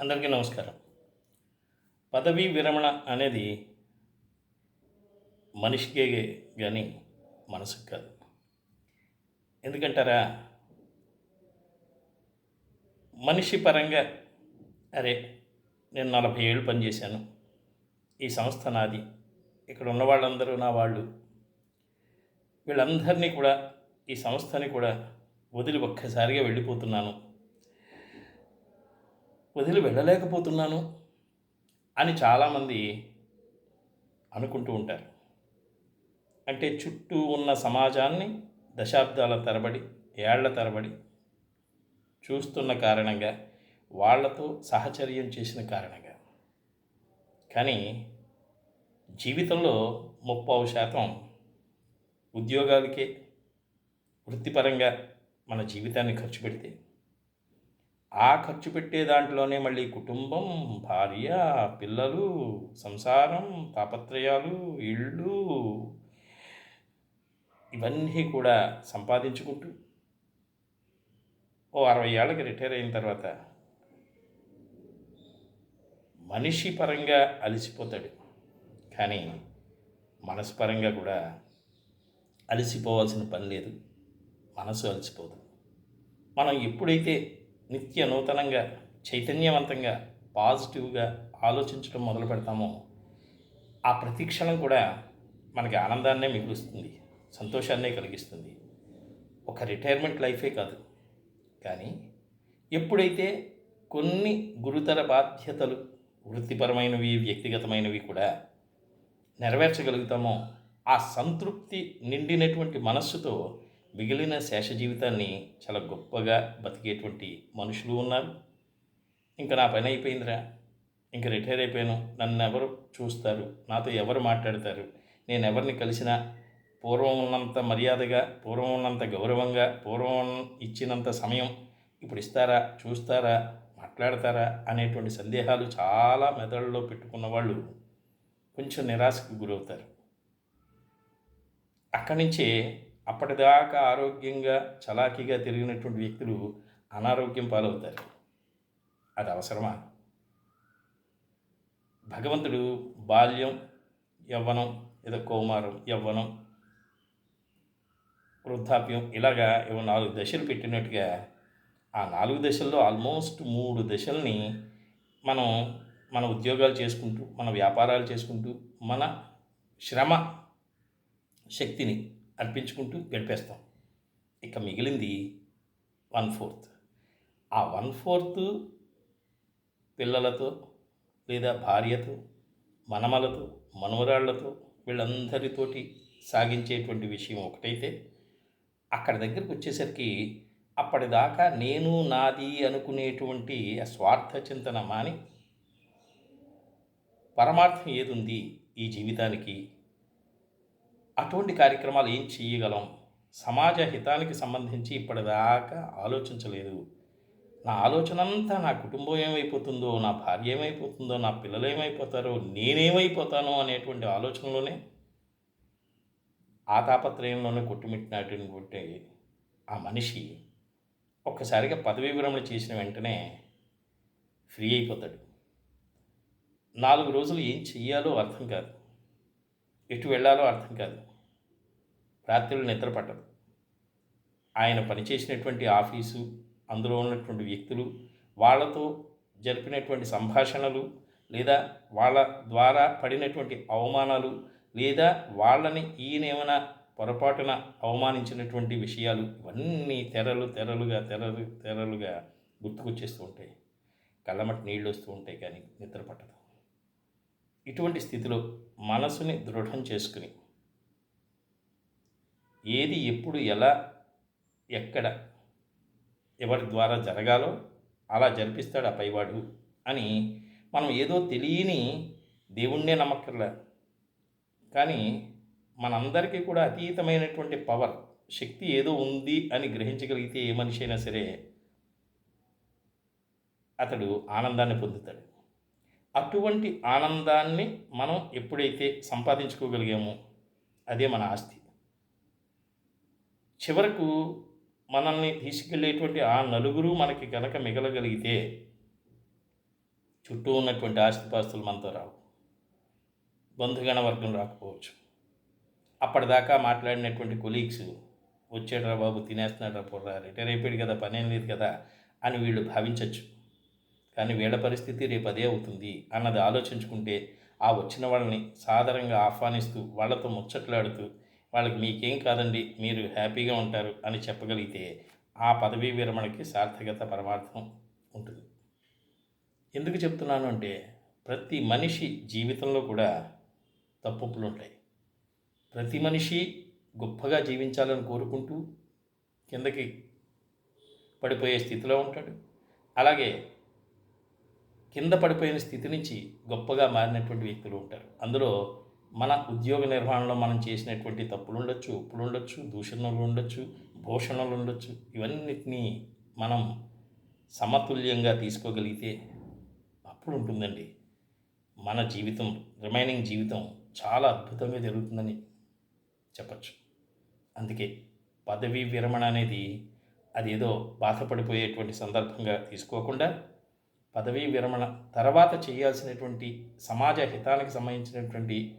అందరికీ నమస్కారం. పదవీ విరమణ అనేది మనిషికే కానీ మనసుకు కాదు. ఎందుకంటారా? మనిషి పరంగా అరే నేను నలభై ఏళ్ళు పనిచేశాను ఈ సంస్థ నాది. ఇక్కడ ఉన్న వాళ్ళందరూ నా వాళ్ళు. వీళ్ళందరినీ కూడా ఈ సంస్థని కూడా వదిలి ఒక్కసారిగా వెళ్ళిపోతున్నాను. వదిలి వెళ్ళలేకపోతున్నాను అని చాలామంది అనుకుంటూ ఉంటారు. అంటే చుట్టూ ఉన్న సమాజాన్ని దశాబ్దాల తరబడి ఏళ్ళ తరబడి చూస్తున్న కారణంగా వాళ్ళతో సహచర్యం చేసిన కారణంగా. కానీ జీవితంలో ముప్పావు శాతం ఉద్యోగాలకే వృత్తిపరంగా మన జీవితాన్ని ఖర్చు పెడితే ఆ ఖర్చు పెట్టే దాంట్లోనే మళ్ళీ కుటుంబం భార్య పిల్లలు సంసారం తాపత్రయాలు ఇళ్ళు ఇవన్నీ కూడా సంపాదించుకుంటూ ఓ అరవై ఏళ్ళకి రిటైర్ అయిన తర్వాత మనిషి పరంగా అలసిపోతాడు. కానీ మనసు పరంగా కూడా అలసిపోవాల్సిన పని లేదు. మనసు అలసిపోదు. మనం ఎప్పుడైతే నిత్య నూతనంగా చైతన్యవంతంగా పాజిటివ్గా ఆలోచించడం మొదలు పెడతామో. ఆ ప్రతిక్షణం కూడా మనకి ఆనందాన్నే మిగులుస్తుంది సంతోషాన్నే కలిగిస్తుంది. ఒక రిటైర్మెంట్ లైఫే కాదు. కానీ ఎప్పుడైతే కొన్ని గురుతర బాధ్యతలు వృత్తిపరమైనవి వ్యక్తిగతమైనవి కూడా నెరవేర్చగలుగుతామో ఆ సంతృప్తి నిండినటువంటి మనస్సుతో మిగిలిన శేష జీవితాన్ని చాలా గొప్పగా బతికేటువంటి మనుషులు ఉన్నారు. ఇంకా నా పని అయిపోయిందిరా. ఇంకా రిటైర్ అయిపోయాను. నన్ను ఎవరు చూస్తారు? నాతో ఎవరు మాట్లాడతారు? నేను ఎవరిని కలిసినా పూర్వం ఉన్నంత మర్యాదగా పూర్వం ఉన్నంత గౌరవంగా పూర్వం ఇచ్చినంత సమయం ఇప్పుడు ఇస్తారా చూస్తారా మాట్లాడతారా అనేటువంటి సందేహాలు చాలా మెదడులో పెట్టుకున్న వాళ్ళు కొంచెం నిరాశకు గురవుతారు. అక్కడి నుంచే అప్పటిదాకా ఆరోగ్యంగా చలాకీగా తిరిగినటువంటి వ్యక్తులు అనారోగ్యం పాలవుతారు. అది అవసరమా? భగవంతుడు బాల్యం యవ్వనం ఏదో కౌమారం యవ్వనం వృద్ధాప్యం ఇలాగా ఇవి నాలుగు దశలు పెట్టినట్టుగా ఆ నాలుగు దశల్లో ఆల్మోస్ట్ మూడు దశల్ని మనం మన ఉద్యోగాలు చేసుకుంటూ మన వ్యాపారాలు చేసుకుంటూ మన శ్రమ శక్తిని అనిపించుకుంటూ గడిపేస్తాం. ఇక మిగిలింది వన్ ఫోర్త్ ఆ వన్ ఫోర్త్ పిల్లలతో లేదా భార్యతో మనమలతో మనవరాళ్ళతో వీళ్ళందరితోటి సాగించేటువంటి విషయం ఒకటైతే అక్కడి దగ్గరికి వచ్చేసరికి అప్పటిదాకా నేను నాది అనుకునేటువంటి స్వార్థ చింతన మాని పరమార్థం ఏదుంది ఈ జీవితానికి? అటువంటి కార్యక్రమాలు ఏం చేయగలం? సమాజ హితానికి సంబంధించి ఇప్పటిదాకా ఆలోచించలేదు. నా ఆలోచన అంతా నా కుటుంబం ఏమైపోతుందో నా భార్య ఏమైపోతుందో నా పిల్లలు ఏమైపోతారో నేనేమైపోతానో అనేటువంటి ఆలోచనలోనే ఆ తాపత్రయంలోనే కొట్టుమిట్టినటువంటి ఆ మనిషి ఒక్కసారిగా పదవీ విరమణ చేసిన వెంటనే ఫ్రీ అయిపోతాడు. నాలుగు రోజులు ఏం చెయ్యాలో అర్థం కాదు. ఎటు వెళ్ళాలో అర్థం కాదు. రాత్రులు నిద్ర పట్టదు ఆయన పనిచేసినటువంటి ఆఫీసు అందులో ఉన్నటువంటి వ్యక్తులు వాళ్ళతో జరిపినటువంటి సంభాషణలు లేదా వాళ్ళ ద్వారా పడినటువంటి అవమానాలు లేదా వాళ్ళని ఈయనేమైనా పొరపాటున అవమానించినటువంటి విషయాలు ఇవన్నీ తెరలు తెరలుగా తెరలు తెరలుగా గుర్తుకొచ్చేస్తూ ఉంటాయి. కళ్ళమట్టి నీళ్ళు వస్తూ ఉంటాయి కానీ నిద్ర పట్టదు. ఇటువంటి స్థితిలో మనసుని దృఢం చేసుకుని ఏది ఎప్పుడు ఎలా ఎక్కడ ఎవరి ద్వారా జరగాలో అలా జరిపిస్తాడు ఆ పైవాడు అని మనం ఏదో తెలియని దేవుణ్ణే నమ్మక్కర్లే. కానీ మనందరికీ కూడా అతీతమైనటువంటి పవర్ శక్తి ఏదో ఉంది అని గ్రహించగలిగితే ఏ మనిషి అయినా సరే అతడు ఆనందాన్ని పొందుతాడు. అటువంటి ఆనందాన్ని మనం ఎప్పుడైతే సంపాదించుకోగలిగామో అదే మన ఆస్తి. చివరకు మనల్ని తీసుకెళ్ళేటువంటి ఆ నలుగురు మనకి కనుక మిగలగలిగితే చుట్టూ ఉన్నటువంటి ఆస్తిపాస్తులు మనతో రావు. బంధుగణ వర్గం రాకపోవచ్చు. అప్పటిదాకా మాట్లాడినటువంటి కొలీగ్స్ వచ్చాడరా బాబు తినేస్తున్నాడు పొర్రా రిటైర్ అయిపోయాడు కదా పనేం లేదు కదా అని వీళ్ళు భావించవచ్చు కానీ వీళ్ళ పరిస్థితి రేపు అదే అవుతుంది అన్నది ఆలోచించుకుంటే ఆ వచ్చిన వాళ్ళని సాధారణంగా ఆహ్వానిస్తూ వాళ్ళతో ముచ్చట్లాడుతూ వాళ్ళకి మీకేం కాదండి మీరు హ్యాపీగా ఉంటారు అని చెప్పగలిగితే ఆ పదవీ విరమణకి సార్థకత పరమార్థం ఉంటుంది. ఎందుకు చెప్తున్నాను అంటే ప్రతి మనిషి జీవితంలో కూడా తప్పులు ఉంటాయి. ప్రతి మనిషి గొప్పగా జీవించాలని కోరుకుంటూ కిందకి పడిపోయే స్థితిలో ఉంటాడు. అలాగే కింద పడిపోయిన స్థితి నుంచి గొప్పగా మారినటువంటి వ్యక్తులు ఉంటారు. అందులో మన ఉద్యోగ నిర్వహణలో మనం చేసినటువంటి తప్పులు ఉండొచ్చు ఉప్పులు ఉండొచ్చు దూషణలు ఉండొచ్చు భూషణలు ఉండొచ్చు. ఇవన్నిటినీ మనం సమతుల్యంగా తీసుకోగలిగితే అప్పుడు ఉంటుందండి. మన జీవితం రిమైనింగ్ జీవితం చాలా అద్భుతంగా జరుగుతుందని చెప్పచ్చు. అందుకే పదవీ విరమణ అనేది అదేదో బాధపడిపోయేటువంటి సందర్భంగా తీసుకోకుండా పదవీ విరమణ తర్వాత చేయాల్సినటువంటి సమాజ హితానికి సంబంధించినటువంటి